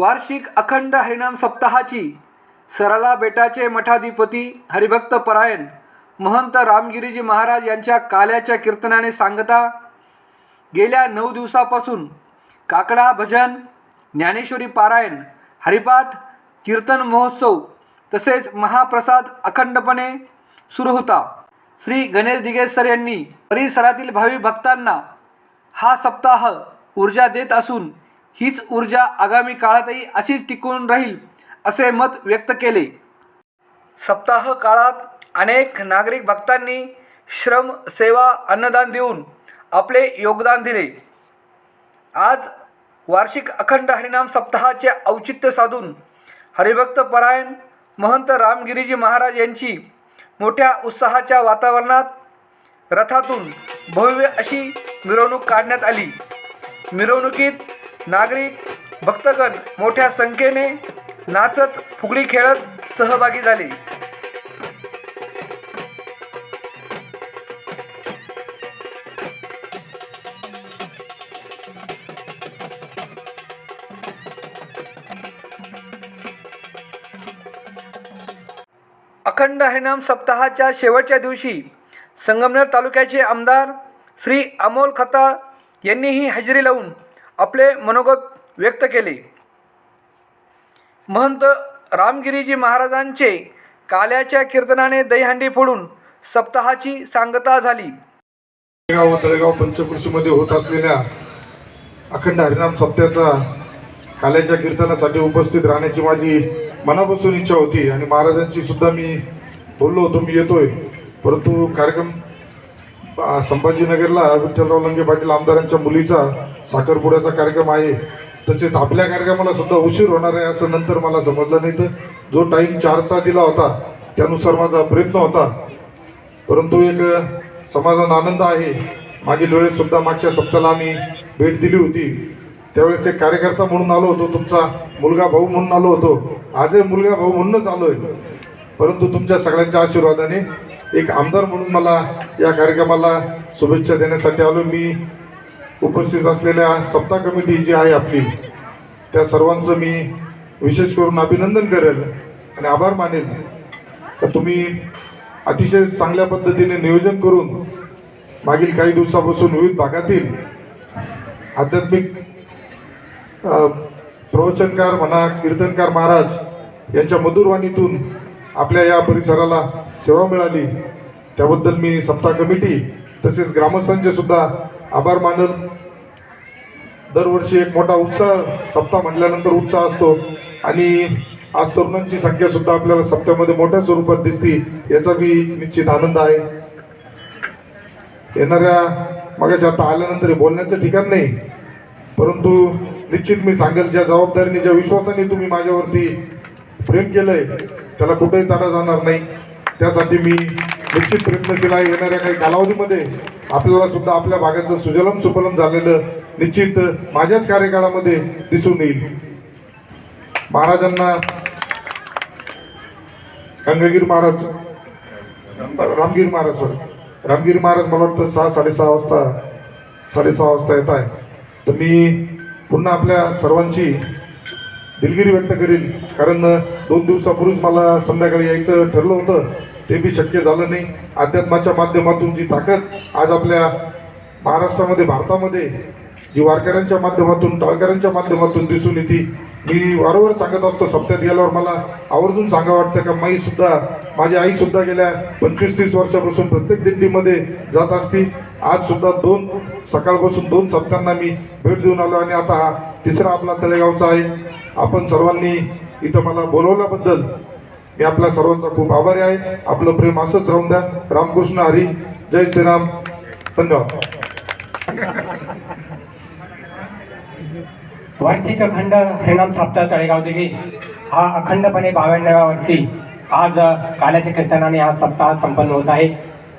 वार्षिक अखंड हरिनाम सप्ताहाची सरला बेटाचे मठाधिपती हरिभक्त परायण महंत रामगिरीजी महाराज यांच्या काल्याच्या कीर्तनाने सांगता गेल्या नऊ दिवसापासून काकडा भजन ज्ञानेश्वरी पारायण हरिपाठ कीर्तन महोत्सव तसेच महाप्रसाद अखंडपणे सुरू होता. श्री गणेश दिगेश सर यांनी परिसरातील भावी भक्तांना हा सप्ताह ऊर्जा देत असून हीच ऊर्जा आगामी काळातही अशीच टिकून राहील असे मत व्यक्त केले. सप्ताह काळात अनेक नागरिक भक्तांनी श्रम सेवा अन्नदान देऊन आपले योगदान दिले. आज वार्षिक अखंड हरिनाम सप्ताहाचे औचित्य साधून हरिभक्त परायण महंत रामगिरीजी महाराज यांची मोठ्या उत्साहाच्या वातावरणात रथातून भव्य अशी मिरवणूक काढण्यात आली. मिरवणुकीत नागरिक भक्तगण मोठ्या संख्येने नाचत फुगडी खेळत सहभागी झाले. अखंड हरिनाम सप्ताहाच्या शेवटच्या दिवशी संगमनेर तालुक्याचे आमदार श्री अमोल खताळ यांनीही हजेरी लावून आपले मनोगत व्यक्त केले. महंत रामगिरीजी महाराजांचे काल्याच्या कीर्तनाने दहीहंडी फोडून सप्ताहाची सांगता झाली. तळेगाव व तळेगाव पंचकृषीमध्ये होत असलेल्या अखंड हरिनाम सप्त्याचा काल्याच्या कीर्तनासाठी उपस्थित राहण्याची माझी मनापासून इच्छा होती आणि महाराजांची सुद्धा मी बोललो होतो मी येतोय. परंतु कार्यक्रम संभाजीनगरला विठ्ठलराव लंगे पाटील आमदारांच्या मुलीचा साखरपुड्याचा कार्यक्रम आहे. तसेच आपल्या कार्यक्रमाला सुद्धा उशीर होणार आहे असं नंतर मला समजलं नाही. तर जो टाईम चारचा दिला होता त्यानुसार माझा प्रयत्न होता. परंतु एक समाधान आनंद आहे. मागील वेळेस सुद्धा मागच्या सप्ताहाला आम्ही भेट दिली होती. त्यावेळेस एक कार्यकर्ता म्हणून आलो होतो तुमचा मुलगा भाऊ म्हणून आलो होतो. आजही मुलगा भाऊ म्हणूनच आलो आहे. परंतु तुमच्या सगळ्यांच्या आशीर्वादाने एक आमदार म्हणून मला या कार्यक्रमाला शुभेच्छा देण्यासाठी आलो. मी उपस्थित असलेल्या सप्ताह कमिटी जी आहे आपली त्या सर्वांचं मी विशेष करून अभिनंदन करेल आणि आभार मानेल. तर तुम्ही अतिशय चांगल्या पद्धतीने नियोजन करून मागील काही दिवसापासून विविध भागातील आध्यात्मिक प्रवचनकार म्हणा कीर्तनकार महाराज यांच्या मधुरवाणीतून आपल्या या परिसराला सेवा मिळाली. त्याबद्दल मी सप्ताह कमिटी तसेच ग्रामस्थांचे सुद्धा आभार मानल. दरवर्षी एक मोठा उत्साह सप्ताह म्हटल्यानंतर उत्साह असतो. आणि आज तरुणांची संख्या सुद्धा आपल्याला सप्त्यामध्ये मोठ्या स्वरूपात दिसते याचा मी निश्चित आनंद आहे. येणाऱ्या मगाच्या आता आल्यानंतर हे बोलण्याचं ठिकाण नाही परंतु निश्चित मी सांगेल ज्या जबाबदारीने ज्या विश्वासाने तुम्ही माझ्यावरती प्रेम केलंय त्याला कुठेही तारा जाणार नाही. त्यासाठी मी निश्चित प्रयत्न आहे येणाऱ्या काही कालावधीमध्ये आपल्याला सुद्धा आपल्या भागाचं सुजलम सुफलम झालेलं निश्चित माझ्याच कार्यकाळामध्ये दिसून येईल. महाराजांना गंगागीर महाराज रामगीर महाराज सॉरी रामगीर महाराज मला वाटतं सहा साडेसहा वाजता साडेसहा वाजता येत आहे. तर मी पुन्हा आपल्या सर्वांची दिलगिरी व्यक्त करेल कारण दोन दिवसापूर्वीच मला संध्याकाळी यायचं ठरलं होतं. ते बी शक्य झालं नाही. अध्यात्माच्या माध्यमातून जी ताकद आज आपल्या महाराष्ट्रामध्ये भारतामध्ये जी वारकऱ्यांच्या माध्यमातून टाळकऱ्यांच्या माध्यमातून दिसून येते. मी वारंवार सांगत असतो सप्त्यात गेल्यावर मला आवर्जून सांगा वाटतं का माई सुद्धा माझी आई सुद्धा गेल्या पंचवीस तीस वर्षापासून प्रत्येक दिंडीमध्ये जात असती. आज सुद्धा दोन सकाळपासून दोन सप्त्यांना मी भेट देऊन आलो आणि आता हा तिसरा आपला तळेगावचा आहे. आपण सर्वांनी इथं मला बोलवल्याबद्दल मी आपला सर्वांचा खूप आभारी आहे. आपलं प्रेम असंच राहून द्या. रामकृष्ण हरी जय श्रीराम. धन्यवाद. वार्षिक अखंड हरिणाम सप्ताह तळेगाव देवी. हा अखंडपणे बावन्नाव्या वर्षी आज काल्याच्या कीर्तनाने हा सप्ताह संपन्न होत आहे.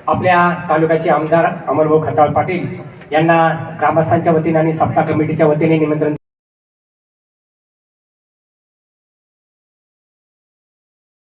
आपल्या तालुक्याचे आमदार अमरभाऊ खताळ पाटील यांना ग्रामस्थांच्या वतीने आणि सप्ताह कमिटीच्या वतीने निमंत्रण